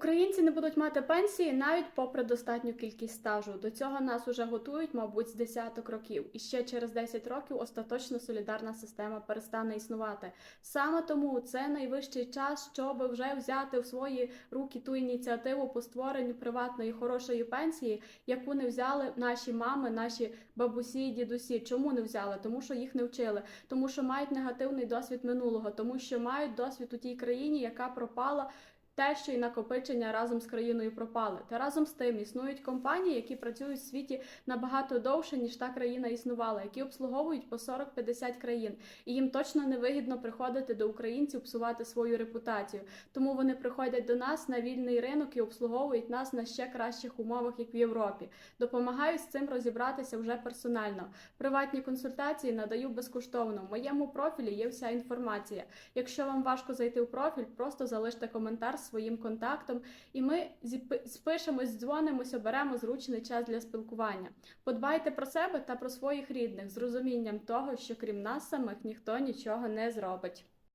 Українці не будуть мати пенсії навіть попри достатню кількість стажу. До цього нас уже готують, мабуть, з десяток років. І ще через 10 років остаточно солідарна система перестане існувати. Саме тому це найвищий час, щоб вже взяти в свої руки ту ініціативу по створенню приватної хорошої пенсії, яку не взяли наші мами, наші бабусі, і дідусі. Чому не взяли? Тому що їх не вчили, тому що мають негативний досвід минулого, тому що мають досвід у тій країні, яка пропала. Те, що і накопичення разом з країною пропали. Та разом з тим існують компанії, які працюють в світі набагато довше, ніж та країна існувала, які обслуговують по 40-50 країн. І їм точно не вигідно приходити до українців, псувати свою репутацію. Тому вони приходять до нас на вільний ринок і обслуговують нас на ще кращих умовах, як в Європі. Допомагають з цим розібратися вже персонально. Приватні консультації надаю безкоштовно. В моєму профілі є вся інформація. Якщо вам важко зайти в профіль, просто залиште коментар з своїм контактом, і ми спишемось, дзвонимося, беремо зручний час для спілкування. Подбайте про себе та про своїх рідних з розумінням того, що крім нас самих ніхто нічого не зробить.